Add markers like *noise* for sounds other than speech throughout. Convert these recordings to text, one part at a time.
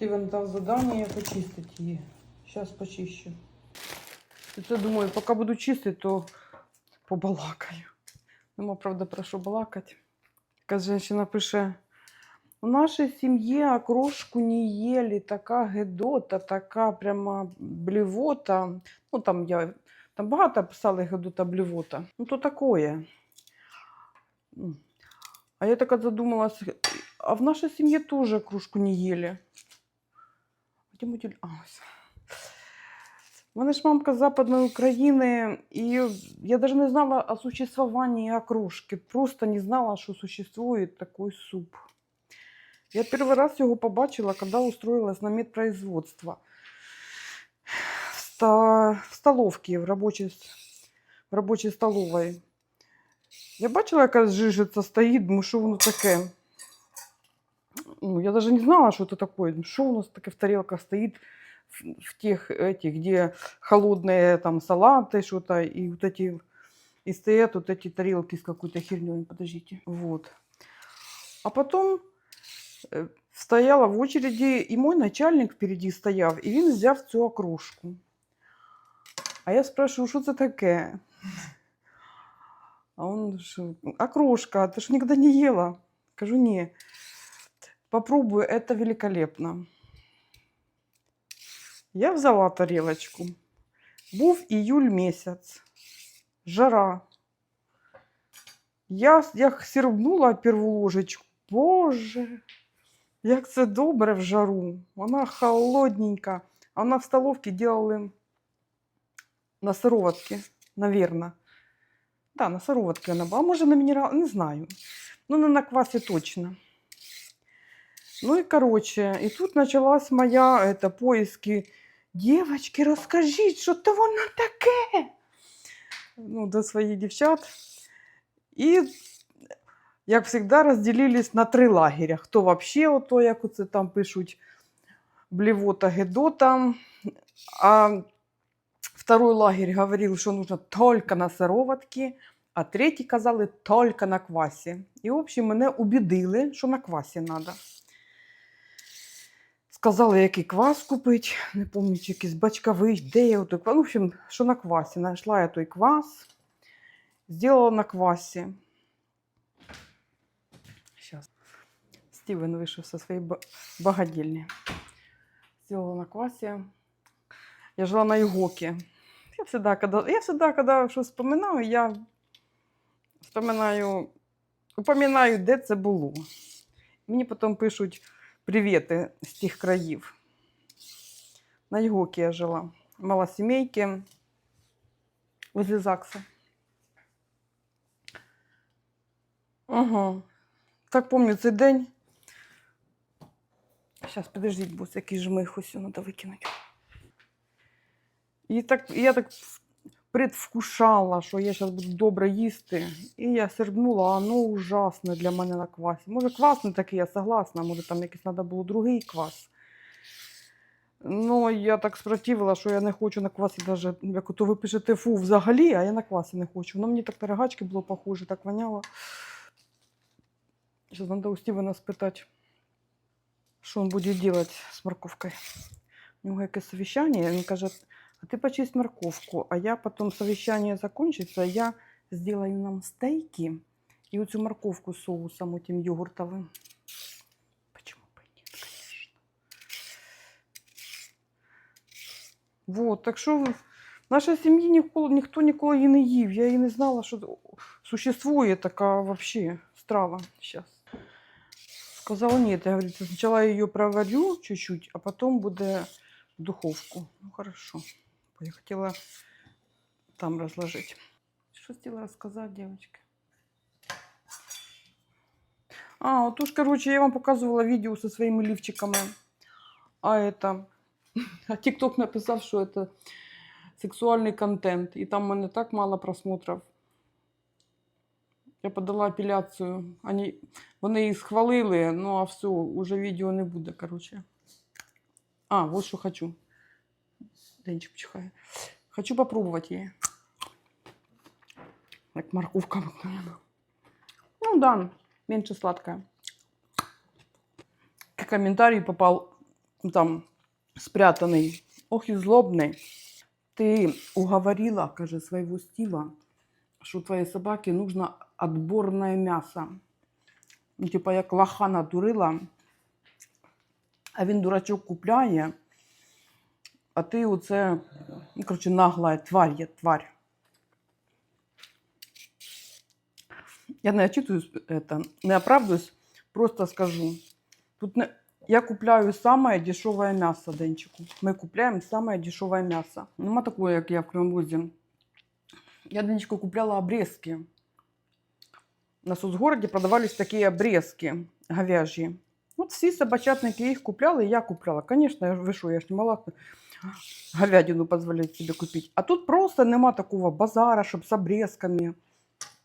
Стивен дав задание почистить її. Сейчас почищу. І це думаю, поки буду чистити, то побалакаю. Нема, правда, про що балакати. Якась жінка пише, у нашій сім'ї окрошку не ели, така гедота, така прямо блівота. Ну, там я там багато писали гедота блівота. Ну, то такое. А я така задумалась, а в нашей семье тоже кружку не ели. Теле- А, ось. Мене ж мамка з Западної України, і я даже не знала о существовании окрошки. Просто не знала, що существує такий суп. Я перший раз його побачила, коли устроилась на медпроизводство. В, столовці, в робочій, в столовій. Я бачила, яка жижиця стоїть, думаю, що воно таке. Ну, я даже не знала, что это такое. Ну, Что у нас таке в тарелках стоит в, в тех этих, где холодные там салаты, что-то, и вот эти, и стоят вот эти тарелки с какой-то херней. Подождите. Вот. А потом э, стояла в очереди, и мой начальник впереди стояв, і він взяв цю окрошку. А я спрашиваю, що це таке? А он, что, окрошка, ты ж никогда не ела? Кажу, не. Попробую, это великолепно. Я взяла тарелочку. Був июль месяц. Жара. Я с- як сірбнула перву ложечку. Боже, як це добре в жару. Вона холодненька. А вона в столовці делали на сироватке, наверное. Да, на сироватке вона була. А може на мінерал, не знаю. Ну, не на квасі точно. Ну и короче, и тут началась моя это, поиски. Девочки, розкажіть, що то воно таке? Ну, до своїх дівчат. І, як завжди, розділились на три лагеря. Хто вообще, ото, як оце там пишуть, блевота, гедота. А второй лагерь говорил, що нужно только на сироватки, а третій казали только на квасі. І, в общем, мене убедили, що на квасі треба. Сказали, який квас купити. Не пам'ятаю, якийсь бачковий, де я той квас. В общем, що на квасі. Знайшла я той квас, зробила на квасі. Сейчас. Стивен вийшов зі своєї ба- багадільні. Сделала на квасі. Я жила на Ігокі. Я всегда, когда, я всегда, когда щось вспоминаю, я вспоминаю, упоминаю, де це було. Мені потім пишуть привіти з тих країв. На Ігокі я жила. Малосімейки возле ЗАГСа. Ага. Так помню цей день. Зараз, подождіть, бо який жмих ось треба викинути. І так, я так предвкушала, що я зараз буду добре їсти. І я сербнула, а ну ужасне для мене на квасі. Може, квас не такий, я согласна, може там якийсь треба було другий квас. Ну, я так спротивила, що я не хочу на квасі навіть, як ото ви пишете фу взагалі, а я на квасі не хочу. Воно мені так пирогачки було похоже, так воняло. Зараз треба у Стівена спитати, що він буде робити з морковкою. У нього якесь совіщання, він каже, ты почисть морковку, а я потом совещание закончится, я сделаю нам стейки и вот эту морковку с соусом этим йогуртовым. Почему бы и нет, конечно. Вот, так що в нашій сім'ї ніколи, ніхто ніколи її не їв. Я і не знала, що существує така вообще страва сейчас. Сказала, нет, я говорю, сначала я ее проварю чуть-чуть, а потом буде в духовку. Ну, хорошо. Бо Я хотела там разложить. Что хотела рассказать, девочки? А, вот уж, короче, я вам показывала видео со своими лифчиками. А это... *laughs* А ТикТок написал, что это сексуальный контент. И там у мене так мало просмотров. Я подала апеляцію. Они, вони її схвалили, ну а все, уже відео не буде, короче. А, вот что хочу. Денчик чихає. Хочу попробовать її. Як морковка обыкновенно. Ну да, меньше сладкая. Комментарий попал там спрятаний. Ох і злобний. Ти уговорила, каже, своего стила, що твоїй собаці нужно отборне м'ясо. Ну, типа, як лоха надурила, а він дурачок купляє, а ти оце, ну, коротше, нагла тварь є, тварь. Я не отчитываюсь, это, не оправдываюсь, просто скажу. Тут не, я купляю самое дешевое мясо, Денчику. Мы купляем самое дешевое мясо. Нема такого, як я в Кривомлозі. Я, Денчику, купляла обрезки. На соцгороді продавались такі обрезки говяжьи. От всі собачатники їх купляли, і я купляла. Конечно, я ж- ви що, я ж не мала говядину позволять себе купити. А тут просто нема такого базара, щоб з обрезками.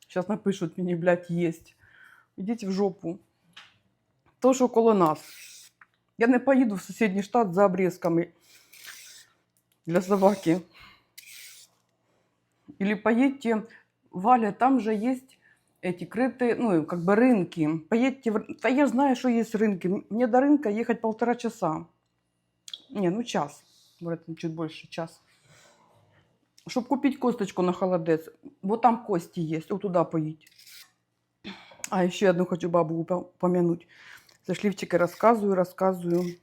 Сейчас напишут мне, блядь, есть. Идите в жопу. То, що коло нас. Я не поїду в сусідній штат за обрезками для собаки. Или поедьте, Валя, там же есть эти крытые, ну, как бы рынки. Поедьте, в... да я знаю, что есть рынки. Мне до рынка ехать полтора часа. Не, ну час. Говорят, ну, чуть больше, час. Щоб купити косточку на холодець, бо там кості є, от туди поїдь. А ще одну хочу бабу упомянуть. За шлівчики розказую, розказую.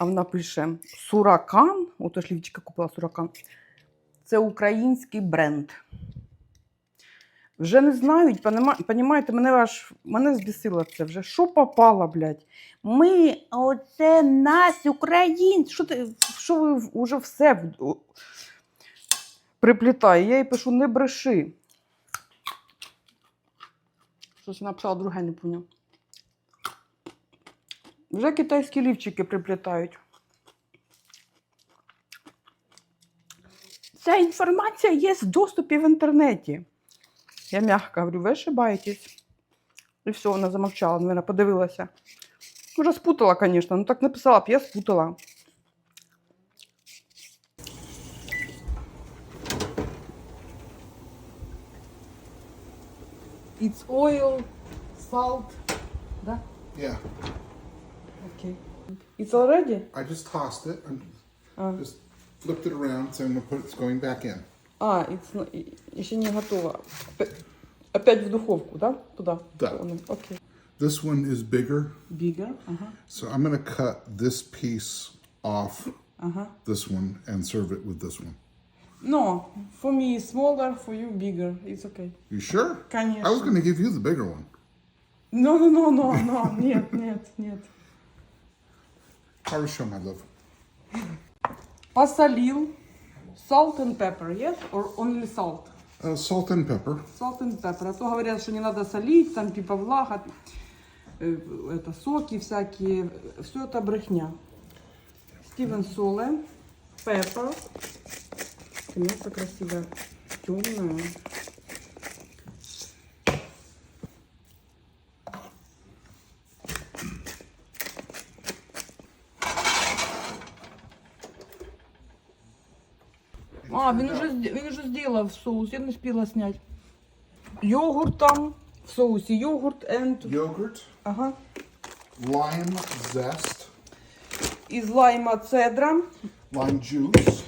А вона пише: Суракан, ото шлівчика купила Суракан. Це український бренд. Вже не знають, понімаєте, мене аж мене збісило це вже. Що попало, блядь? Ми, оце нас, українці. Що ти, що ви вже все приплітає. Я їй пишу, не бреши. Щось написала друге, не поняв. Вже китайські лівчики приплітають. Ця інформація є в доступі в інтернеті. Я м'яко говорю, ви ошибаєтесь. І все, вона замовчала, наверное, подивилася. Може, спутала, звісно, ну так написала б, я спутала. It's oil, salt. Да? Yeah, Okay. It's already? I just tossed it and А, just flipped it around, so I'm gonna put it's going back in. а it's not, и- еще не готово. Опя- Опять в духовку, да? Туда? Да. Ну, Окей. This one is bigger, Bigger. Ага. so I'm gonna cut this piece off Ага. this one and serve it with this one. No, for me smaller, for you bigger. It's okay. You sure? I was Конечно. gonna give you the bigger one. No, no, no, no, no. Нет, нет, нет. Хорошо, my love. Посолил. Salt and pepper, yes? Or only salt? Uh, salt and pepper. Salt and pepper. А то говорят, что не надо солить, там типа влага, э, это соки всякие. Все это брехня. Стивен Соле, pepper. Мясо красивое, темное. Уже зробив соус, я не встигла зняти. Йогурт там, в соусі йогурт and... Yogurt, Ага. lime zest, Із лайма цедра, lime juice,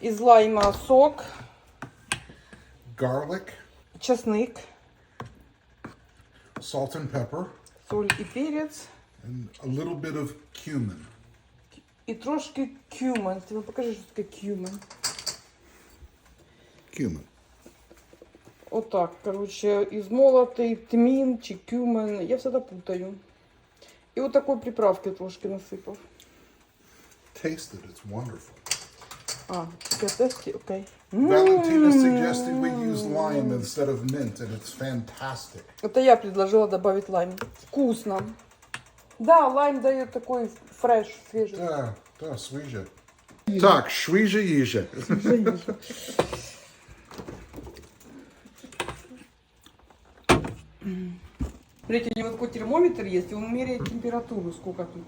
із лайма сок, garlic, часник, salt and pepper, соль і перець. and a little bit of cumin. І трошки кюмен. Ти покажи, що таке кюмен. Cumin. Отак, коротше, із молотий тмін чи кюмен. Я все путаю. І отакої приправки трошки насипав. Taste it, it's wonderful. А, таке тесті, окей. Valentina suggested we use lime instead of mint, and it's fantastic. Это я предложила добавить лайм. Вкусно. Да, лайм дает такой фреш, свежий. Да, да, свіже. Так, свіже їжа. Смотрите, у него такой термометр есть, и он меряет температуру, сколько тут.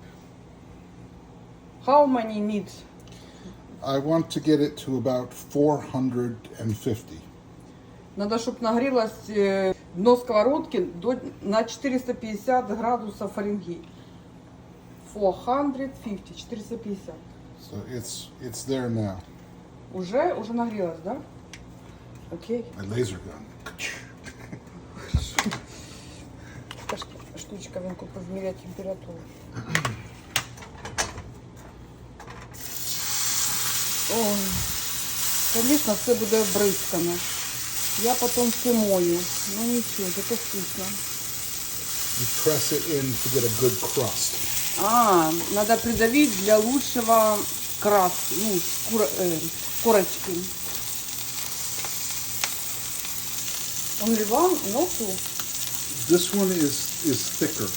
How many minutes? I want to get it to about 450. Надо, чтобы нагрелось э, дно сковородки до, на 450 градусов Фаренгейт. 450, 450. So it's it's there now. Уже, уже нагрілась, да? Окей. My laser gun. Така ж штучка він купив міряти температуру. Ой, звісно, все буде обризкане. Я потім все мою. Ну нічого, це вкусно. You press it in to get a good crust. А, надо придавить для лучшего крас, ну, кур, э, корочки. Only one? No two? This one is is thicker.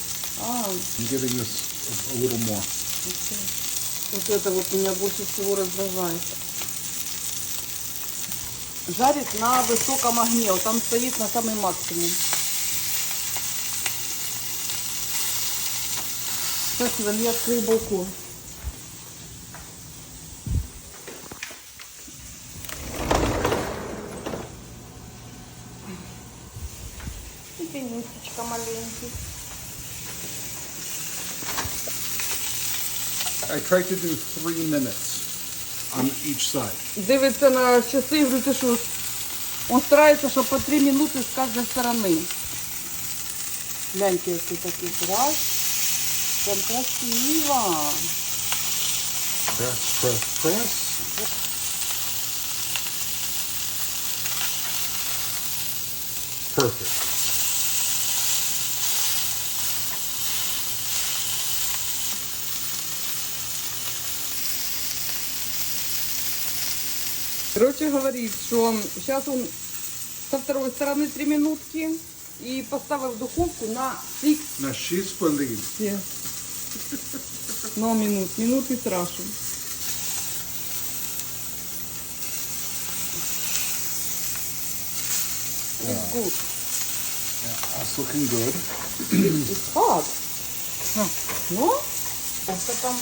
А, I'm giving this a, little more. окей. Вот это вот меня больше всего раздражает. Жарить на высоком огне, вот там стоит на самый максимум. Сейчас, Иван, я открою балкон. I tried to do three minutes on each side. Дивиться на часи і говорить, що він старається, щоб по три минути з кожної сторони. Гляньте, який такий раз. Прям красиво. Press, press, press. Perfect. Короче, говорит, что сейчас он со второй стороны три минутки и поставил духовку на 6 Now she's split. No минут, минут и страшен. It's good. Yeah, that's looking good. It's hot. No? Это там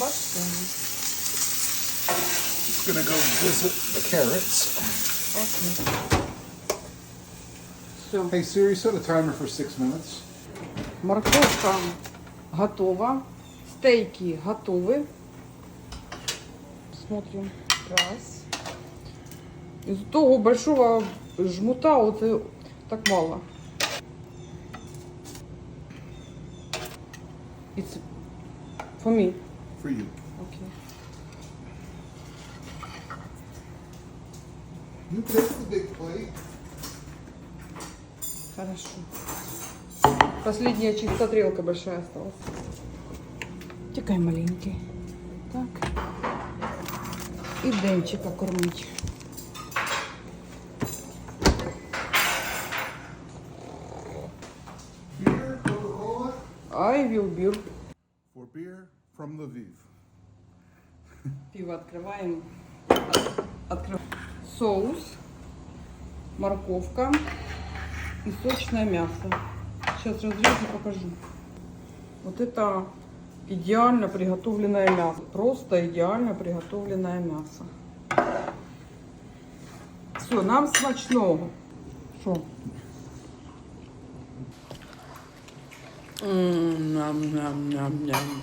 gonna go visit the carrots. Окей. Все. Hey Siri, set a timer for six minutes. Морковка готова. Стейки готовы. Смотрим. Раз. Из того большого жмута вот так мало. It's for me. For you. You take the big plate. Хорошо. Последняя чисто тарелка большая осталась. Тикай маленький. Так. И Денчика кормить. Beer, Coca-Cola. I will beer. For beer from Lviv. Пиво открываем. Открываем. *laughs* Соус, морковка и сочное мясо. Сейчас разрежу и покажу. Вот это идеально приготовленное мясо. Просто идеально приготовленное мясо. Все, нам смачного. Ням-ням-ням-ням.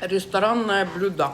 Ресторанное блюдо.